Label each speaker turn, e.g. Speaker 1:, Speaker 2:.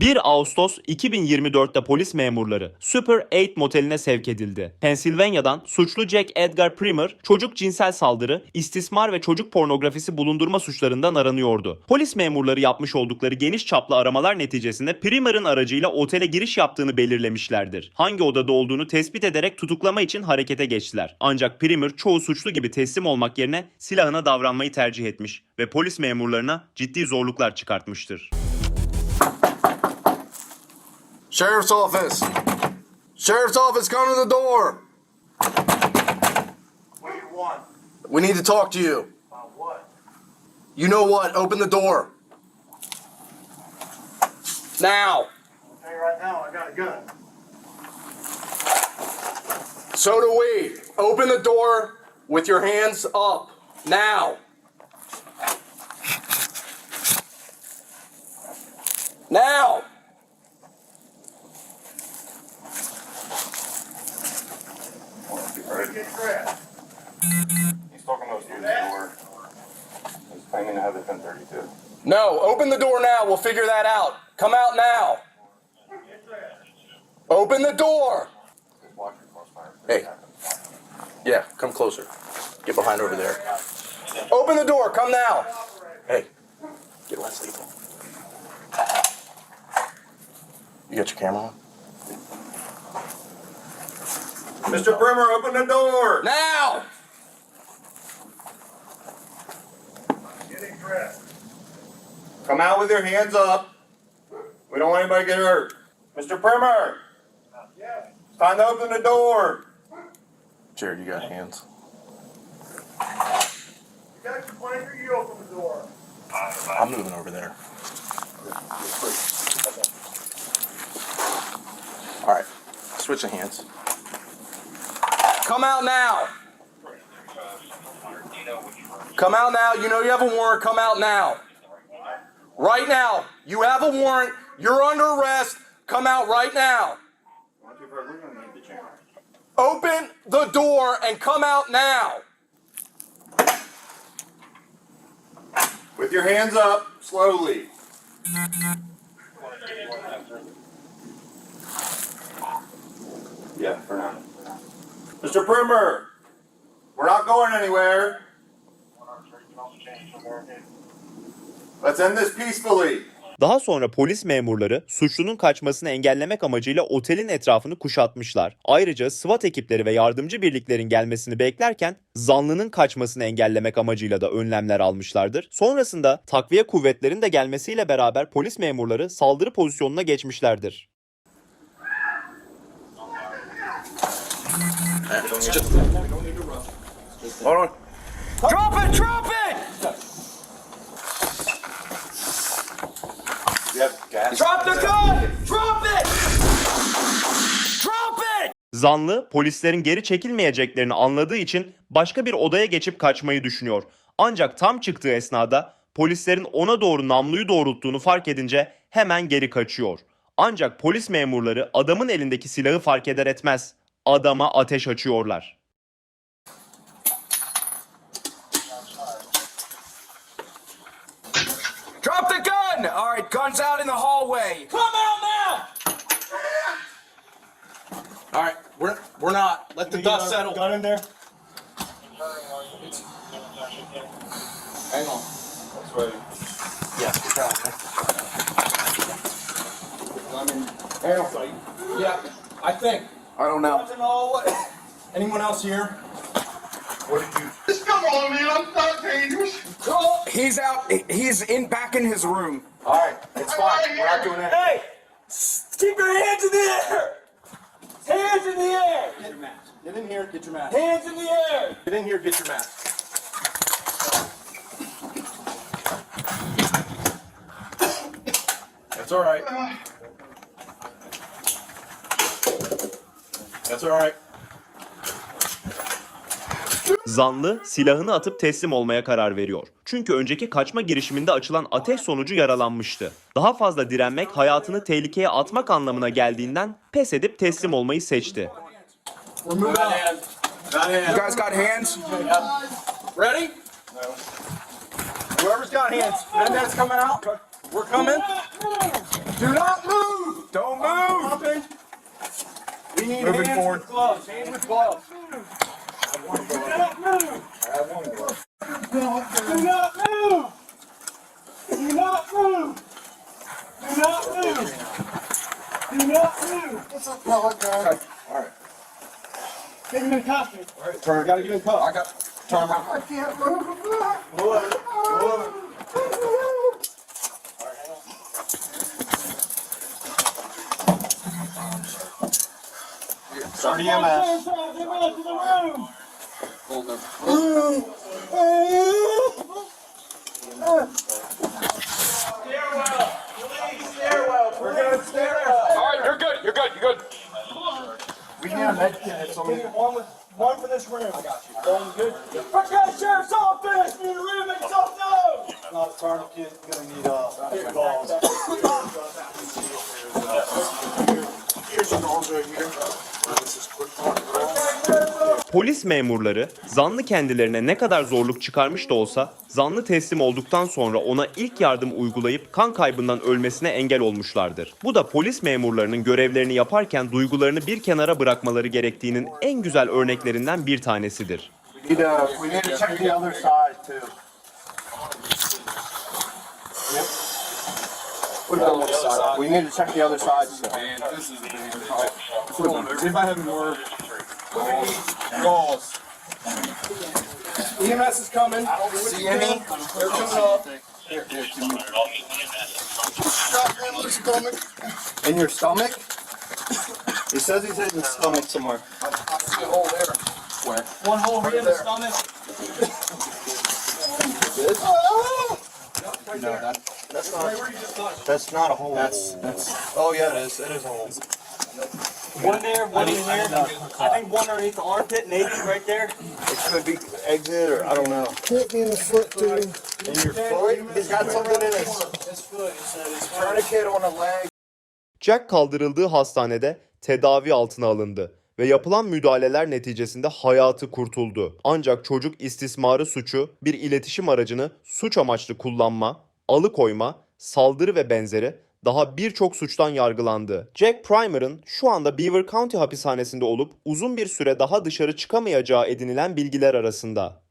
Speaker 1: 1 Ağustos 2024'te polis memurları Super 8 moteline sevk edildi. Pennsylvania'dan suçlu Jack Edgar Primer, çocuk cinsel saldırı, istismar ve çocuk pornografisi bulundurma suçlarından aranıyordu. Polis memurları yapmış oldukları geniş çaplı aramalar neticesinde Primer'ın aracıyla otele giriş yaptığını belirlemişlerdir. Hangi odada olduğunu tespit ederek tutuklama için harekete geçtiler. Ancak Primer çoğu suçlu gibi teslim olmak yerine silahına davranmayı tercih etmiş ve polis memurlarına ciddi zorluklar çıkartmıştır.
Speaker 2: Sheriff's office. Sheriff's office, come to the door.
Speaker 3: What do you want?
Speaker 2: We need to talk to you.
Speaker 3: About what?
Speaker 2: You know what? Open the door. Now.
Speaker 3: I'll tell you right now, I got a gun.
Speaker 2: So do we. Open the door with your hands up. Now. Now.
Speaker 4: The 1032.
Speaker 2: No, open the door now. We'll figure that out. Come out now. Open the door.
Speaker 4: Just watch your crossfire.
Speaker 2: Hey. Yeah, come closer. Get behind over there. Open the door. Come now. Hey, get less lethal. You got your camera on?
Speaker 4: Mr. Brimmer, open the door!
Speaker 2: Now!
Speaker 3: Getting dressed.
Speaker 4: Come out with your hands up. We don't want anybody to get hurt. Mr. Brimmer,
Speaker 3: Yeah.
Speaker 4: time to open the door.
Speaker 2: Jared, you got hands.
Speaker 3: You got your blanket, you open the door.
Speaker 2: I'm moving over there. All right, switch the hands. Come out now. Come out now. You know you have a warrant. Come out now. Right now. You have a warrant. You're under arrest. Come out right now.
Speaker 4: We're gonna need the chamber.
Speaker 2: Open the door and come out now.
Speaker 4: With your hands up, slowly. Yeah, for now. Mr. Brimmer, we're not going anywhere. Let's end this peacefully.
Speaker 1: Daha sonra polis memurları suçlunun kaçmasını engellemek amacıyla otelin etrafını kuşatmışlar. Ayrıca SWAT ekipleri ve yardımcı birliklerin gelmesini beklerken zanlının kaçmasını engellemek amacıyla da önlemler almışlardır. Sonrasında takviye kuvvetlerin de gelmesiyle beraber polis memurları saldırı pozisyonuna geçmişlerdir.
Speaker 2: Hold on. Drop it! Drop it! Drop the gun! Drop it! Drop it!
Speaker 1: Zanlı polislerin geri çekilmeyeceklerini anladığı için başka bir odaya geçip kaçmayı düşünüyor. Ancak tam çıktığı esnada polislerin ona doğru namluyu doğrulttuğunu fark edince hemen geri kaçıyor. Ancak polis memurları adamın elindeki silahı fark eder etmez adama ateş açıyorlar.
Speaker 5: Guns out in the hallway. Come out now!
Speaker 2: All right, we're we're not. Let the dust settle.
Speaker 3: Gun in there?
Speaker 2: Hang on.
Speaker 4: That's right.
Speaker 2: Yeah, get that one. I'm in air. Yeah, I think. I don't know.
Speaker 3: in the hallway.
Speaker 2: Anyone else here?
Speaker 4: What did you?
Speaker 5: He's out. He's in back in his room.
Speaker 2: All right, it's fine. We're not doing that.
Speaker 3: Hey! Keep your hands in the air! Hands in the air!
Speaker 2: Get your mask. Get in here. Get your mask.
Speaker 3: Hands in the air!
Speaker 2: Get in here. Get your mask. That's all right. That's all right.
Speaker 1: Zanlı silahını atıp teslim olmaya karar veriyor. Çünkü önceki kaçma girişiminde açılan ateş sonucu yaralanmıştı. Daha fazla direnmek hayatını tehlikeye atmak anlamına geldiğinden pes edip teslim olmayı seçti.
Speaker 2: Moving on.
Speaker 5: You guys got hands?
Speaker 2: Ready? Whoever's got hands. Then that's coming out. We're coming. Do not move.
Speaker 5: Don't move.
Speaker 3: We need
Speaker 4: Moving
Speaker 3: hands
Speaker 4: forward.
Speaker 3: with gloves. Hands with gloves. Do not move. Do not move. Do not move. Do not move. Do not move.
Speaker 4: It's a pellet gun.
Speaker 3: Get him in costume.
Speaker 4: Turn.
Speaker 3: I Gotta get in cuffs.
Speaker 4: I got. Turn around. I can't move. Move it. Move it. Start EMS.
Speaker 3: Everyone to the room.
Speaker 5: We're good. Stairwell. All right, you're good. You're good. You're good.
Speaker 4: We need a
Speaker 3: one with one for this room. I got you. Going good. Sheriff's office.
Speaker 6: Not a tourniquet, gonna need, uh, balls.
Speaker 4: here's balls right here.
Speaker 1: Polis memurları zanlı kendilerine ne kadar zorluk çıkarmış da olsa zanlı teslim olduktan sonra ona ilk yardım uygulayıp kan kaybından ölmesine engel olmuşlardır. Bu da polis memurlarının görevlerini yaparken duygularını bir kenara bırakmaları gerektiğinin en güzel örneklerinden bir tanesidir.
Speaker 4: We need, uh, we need to check the other side too. Yep. Side. We need to check the other side. still.
Speaker 5: If I have more balls. EMS is coming.
Speaker 4: See any?
Speaker 5: They're coming up.
Speaker 4: In your stomach? He says he's in the stomach somewhere. I see a hole there. Where?
Speaker 3: One hole here in the stomach.
Speaker 4: No, that, that's not. That's not a hole. That's that's. Oh yeah, it is. It is a hole.
Speaker 3: One there, one in here. I think one underneath the armpit, maybe right there.
Speaker 4: It could be exit or I don't know. Hit me in the foot, dude. In your foot? He's got something in his. Tourniquet on a leg.
Speaker 1: Jack kaldırıldığı hastanede tedavi altına alındı ve yapılan müdahaleler neticesinde hayatı kurtuldu. Ancak çocuk istismarı suçu bir iletişim aracını suç amaçlı kullanma, alıkoyma, saldırı ve benzeri daha birçok suçtan yargılandı. Jack Primer'ın şu anda Beaver County hapishanesinde olup uzun bir süre daha dışarı çıkamayacağı edinilen bilgiler arasında.